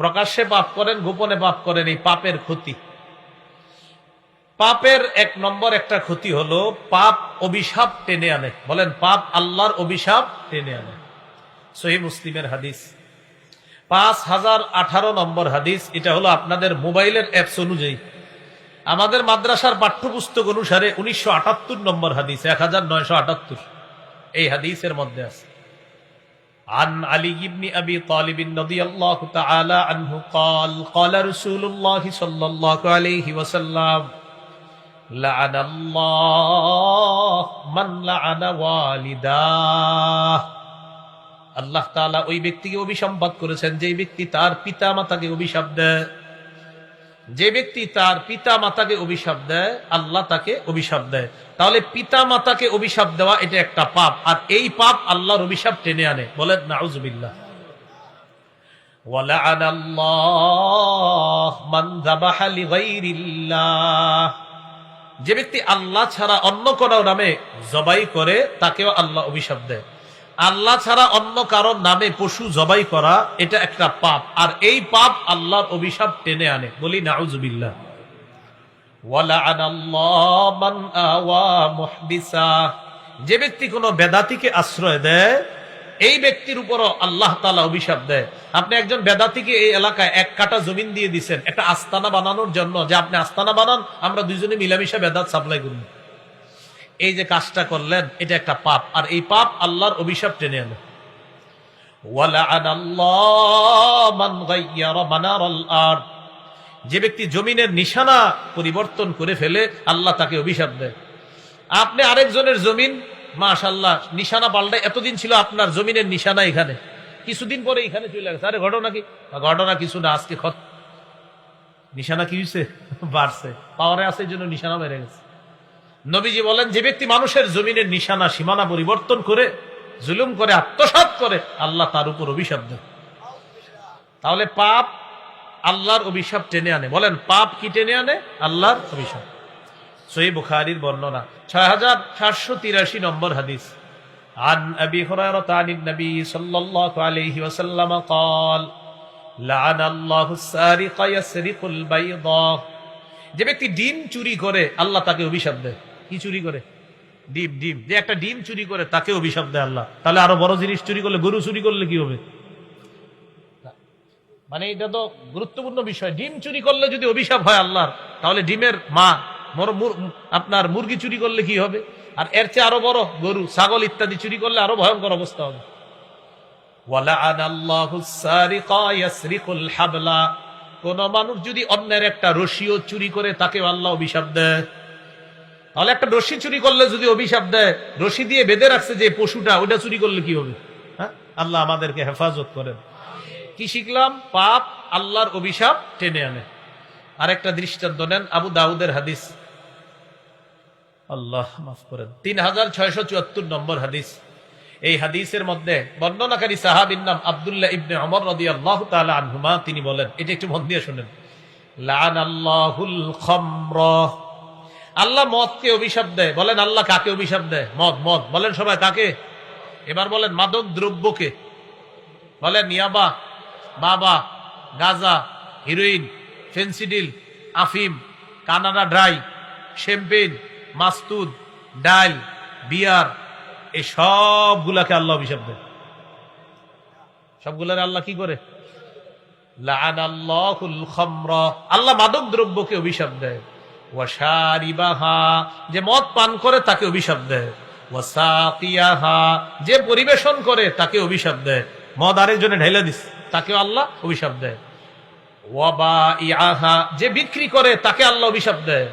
প্রকাশ্যে পাপ করেন, গোপনে পাপ করেন, এই পাপের ক্ষতি। পাপের এক নম্বর একটা ক্ষতি হলো, পাপ অভিশাপ টেনে আনে। বলেন, পাপ আল্লাহর অভিশাপ টেনে আনে। সহি মুসলিমের হাদিস। পাঁচ হাজার আঠারো নম্বর হাদিস, এটা হলো আপনাদের মোবাইলের অ্যাপস অনুযায়ী। আমাদের মাদ্রাসার পাঠ্যপুস্তক অনুসারে উনিশশো আটাত্তর নম্বর হাদিস, এক হাজার নয়শো আটাত্তর। এই হাদিসের মধ্যে আছে। عن علي بن أبي طالب رضي الله تعالى عنه قال قال رسول الله صلى الله عليه وسلم لعن الله من لعن والداه আল্লাহ তাআলা ওই ব্যক্তিকে অভিসম্পাদ করেছেন যে ব্যক্তি তার পিতা মাতাকে অভিশাপ দেয় যে ব্যক্তি তার পিতা মাতাকে অভিশাপ দেয়, আল্লাহ তাকে অভিশাপ দেয়। তাহলে পিতা মাতাকে অভিশাপ দেওয়া এটা একটা পাপ, আর এই পাপ আল্লাহর অভিশাপ টেনে আনে। বলেন নাউজবিল্লা যে ব্যক্তি আল্লাহ ছাড়া অন্য কোন নামে জবাই করে, তাকেও আল্লাহ অভিশাপ দেয়। আল্লাহ ছাড়া অন্য কারোর নামে পশু জবাই করা, এটা একটা পাপ। আর এই পাপ আল্লাহর অভিশাপ টেনে আনে। বলি মুহদিসা। যে ব্যক্তি কোনো বেদাতিকে আশ্রয় দেয়, এই ব্যক্তির উপরও আল্লাহ তাআলা অভিশাপ দেয়। আপনি একজন বেদাতিকে এই এলাকায় এক কাটা জমিন দিয়ে দিচ্ছেন একটা আস্তানা বানানোর জন্য যে আপনি আস্তানা বানান, আমরা দুইজনে মিলামিশা বেদাত সাপ্লাই করব। এই যে কাজটা করলেন, এটা একটা পাপ। আর এই পাপ আল্লাহর অভিশাপ টেনে আরদ। যে ব্যক্তি জমিনের নিশানা পরিবর্তন করে ফেলে, আল্লাহ তাকে অভিশাপ দেয়। আপনি আরেকজনের জমিন মাশাল্লাহ নিশানা পাল্টায়, এতদিন ছিল আপনার জমিনের নিশানা এখানে। কিছুদিন পরে এখানে চলে গেছে আরে, ঘটনা কি? ঘটনা কিছু না, আজকে খত নিশানা কি হয়েছে বাড়ছে। পাওয়ারে এই জন্য নিশানা বেড়ে গেছে। নবীজি বলেন যে ব্যক্তি মানুষের জমিনের নিশানা সীমানা পরিবর্তন করে জুলুম করে আত্মসাৎ করে আল্লাহ তার উপর অভিশাপ দেয় তাহলে পাপ আল্লাহর অভিশাপ টেনে আনে বলেন পাপ কি টেনে আনে আল্লাহর অভিশাপ সহি বুখারির বর্ণনা ছয় হাজার সাতশো তিরাশি নম্বর হাদিস عن أبي هريرة عن النبي صلى الله عليه وسلم قال لعن الله السارق يسرق البيضة যে ব্যক্তি ডিম চুরি করে আল্লাহ তাকে অভিশাপ দেয় কি চুরি করে? ডিম ডিম। যে একটা ডিম চুরি করে তাকে অভিশাপ দেয় আল্লাহ। তাহলে আরও বড় জিনিস চুরি করলে গরু চুরি করলে কি হবে? মানে এটা তো গুরুত্বপূর্ণ বিষয়। ডিম চুরি করলে যদি অভিশাপ হয় আল্লাহর, তাহলে ডিমের মা আপনার মুরগি চুরি করলে কি হবে? আর এর চেয়ে আরও বড়, গরু, ছাগল ইত্যাদি চুরি করলে আরও ভয়ঙ্কর অবস্থা হবে। কোন মানুষ যদি অন্যের একটা রশিও চুরি করে তাকে আল্লাহ অভিশাপ দেয়। তাহলে একটা রশি চুরি করলে যদি অভিশাপ দেয়, রশি দিয়ে বেঁধে রাখছে যে পশুটা ওটা চুরি করলে কি হবে? হ্যাঁ? আল্লাহ আমাদেরকে হেফাজত করেন। কি শিখলাম? পাপ আল্লাহর অভিশাপ টেনে আনে। আরেকটা দৃষ্টান্ত নেন, আবু দাউদের হাদিস। আল্লাহ মাফ করেন। তিন হাজার ছয়শো চুয়াত্তর নম্বর হাদিস। এই হাদিসের মধ্যে বর্ণনাকারী সাহাবির নাম আবদুল্লাহ ইবনে অমর রদি আল্লাহ আনহুমা তিনি বলেন, এটা একটু মন দিয়ে শোনেন। লান আল্লাহুল খমর। আল্লাহ মদকে অভিশাপ দেয়। বলেন, আল্লাহ কাকে অভিশাপ দেয়? মদ মদ। বলেন সবাই, কাকে? এবার বলেন, মাদক দ্রব্যকে। বলেন, ইয়াবা, বাবা, গাজা, হিরোইন, ফেন্সিডিল, আফিম, কানাডা ড্রাই, শ্যাম্পেন, মাস্তুদ ডাল বিয়ার এই সবগুলাকে আল্লাহ অভিশাপ দেয়। সবগুলার আল্লাহ কি করে? আল্লাহ মাদক দ্রব্যকে অভিশাপ দেয়। ওয়াশারিবাহা যে মদ পান করে তাকে অভিশাপ দেয়। ওয়াসাকিয়াহা যে পরিবেশন করে তাকে অভিশাপ দেয়। মদ আরেকজনে ঢেলে দিস তাকে আল্লাহ অভিশাপ দেয়। ওয়াবা ইয়াহা যে বিক্রি করে তাকে আল্লাহ অভিশাপ দেয়।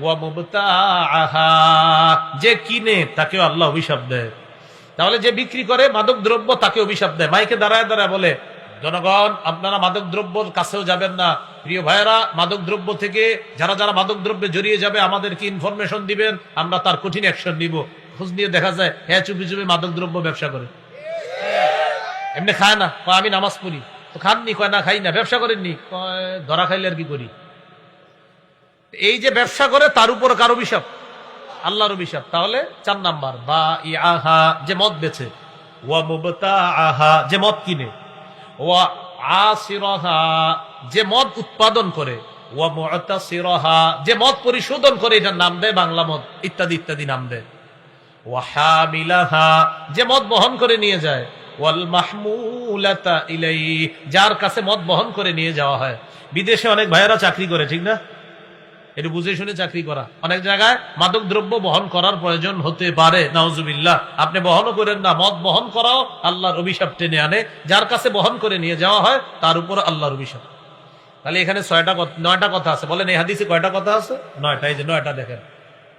ওয়ামুবতাআহা যে কিনে তাকেও আল্লাহ অভিশাপ দেয়। তাহলে যে বিক্রি করে মাদক দ্রব্য তাকে অভিশাপ দেয়। মাইকে দাঁড়ায় দাঁড়ায় বলে জনগণ, আপনারা মাদক দ্রব্যর কাছেও যাবেন না। প্রিয় ভাইয়েরা, মাদক দ্রব্য থেকে যারা যারা মাদক দ্রব্যে জড়িয়ে যাবে আমাদেরকে ইনফরমেশন দিবেন? আমরা তার কঠিন অ্যাকশন নিব। খোঁজ নিয়ে দেখা যায় হ্যাঁ চুপি চুপি মাদক দ্রব্য ব্যবসা করে। এমনি খায় না আমি নামাজ পড়ি। তো খাননি, কয়, না, খাই না, ব্যবসা করেননি। কয়, ধরা খাইলে আর কি করি? এই যে ব্যবসা করে, তার উপর কার অভিশাপ? আল্লাহর অভিশাপ। তাহলে চার নাম্বার, বা ইয়াহা যে মদ বেছে ওয়া আহা যে মদ কিনে। ওয়া আসিরহা যে মদ উৎপাদন করে ও মুতাসিরহা যে মদ পরিশোধন করে, এটার নাম দেয় বাংলা মদ, ইত্যাদি ইত্যাদি নাম দেয়। যে মদ বহন করে নিয়ে যায় ইলাই যার কাছে মদ বহন করে নিয়ে যাওয়া হয়। বিদেশে অনেক ভাইয়েরা চাকরি করে, ঠিক না? একটু বুঝে শুনে চাকরি করা। অনেক জায়গায় মাদক দ্রব্য বহন করার প্রয়োজন হতে পারে, নাউজুবিল্লাহ। আপনি বহনও করেন না, মদ বহন করাও আল্লাহর অভিশাপ টেনে আনে। যার কাছে বহন করে নিয়ে যাওয়া হয়, তার উপর আল্লাহর অভিশাপ। তাহলে এখানে ছয়টা নয়টা কথা আছে। বলেন, এই হাদিসে কয়টা কথা আছে? নয়টা, এই যে নয়টা দেখেন।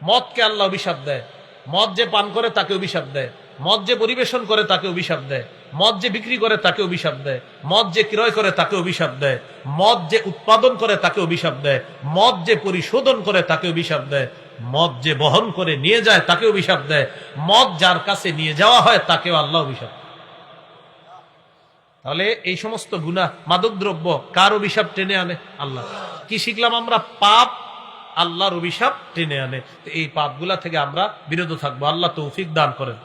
মদকে আল্লাহ অভিশাপ দেয়। মদ যে পান করে তাকে অভিশাপ দেয়। মদ যে পরিবেশন করে তাকে অভিশাপ দেয়। মদ যে বিক্রি করে তাকে অভিশাপ দেয়। মদ যে ক্রয় করে তাকে অভিশাপ দেয়। মদ যে উৎপাদন করে তাকে অভিশাপ দেয়। মদ যে পরিশোধন করে তাকে অভিশাপ দেয়। মদ যে বহন করে নিয়ে যায় তাকে অভিশাপ দেয়। মদ যার কাছে নিয়ে যাওয়া হয় তাকেও আল্লাহ অভিশাপ তাহলে এই সমস্ত গুণা মাদক দ্রব্য কার অভিশাপ টেনে আনে? আল্লাহ। কি শিখলাম আমরা? পাপ আল্লাহর অভিশাপ টেনে আনে। এই পাপগুলা থেকে আমরা বিরত থাকব। আল্লাহ তৌফিক দান করেন।